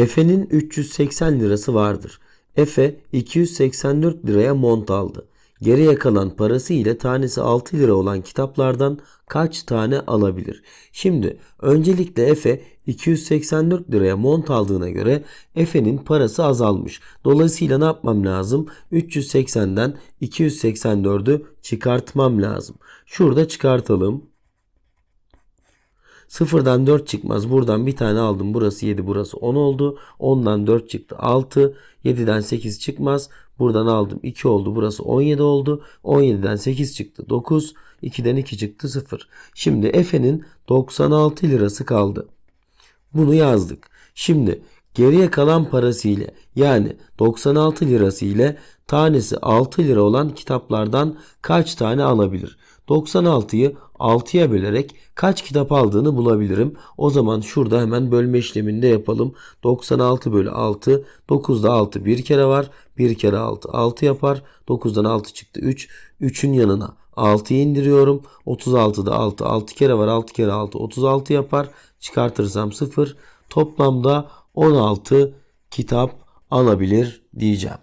Efe'nin 380 lirası vardır. Efe 284 liraya mont aldı. Geriye kalan parası ile tanesi 6 lira olan kitaplardan kaç tane alabilir? Şimdi öncelikle Efe 284 liraya mont aldığına göre Efe'nin parası azalmış. Dolayısıyla ne yapmam lazım? 380'den 284'ü çıkartmam lazım. Şurada çıkartalım. Sıfırdan 4 çıkmaz. Buradan bir tane aldım. Burası 7, burası 10 oldu. 10'dan 4 çıktı 6. 7'den 8 çıkmaz. Buradan aldım 2 oldu. Burası 17 oldu. 17'den 8 çıktı 9. 2'den 2 çıktı 0. Şimdi Efe'nin 96 lirası kaldı. Bunu yazdık. Şimdi geriye kalan parası ile yani 96 lirası ile tanesi 6 lira olan kitaplardan kaç tane alabilir? 96'yı 6'ya bölerek kaç kitap aldığını bulabilirim. O zaman şurada hemen bölme işlemini de yapalım. 96 bölü 6. 9'da 6 bir kere var. 1 kere 6 6 yapar. 9'dan 6 çıktı 3. 3'ün yanına 6'yı indiriyorum. 36'da 6 6 kere var. 6 kere 6 36 yapar. Çıkartırsam 0. Toplamda 16 kitap alabilir diyeceğim.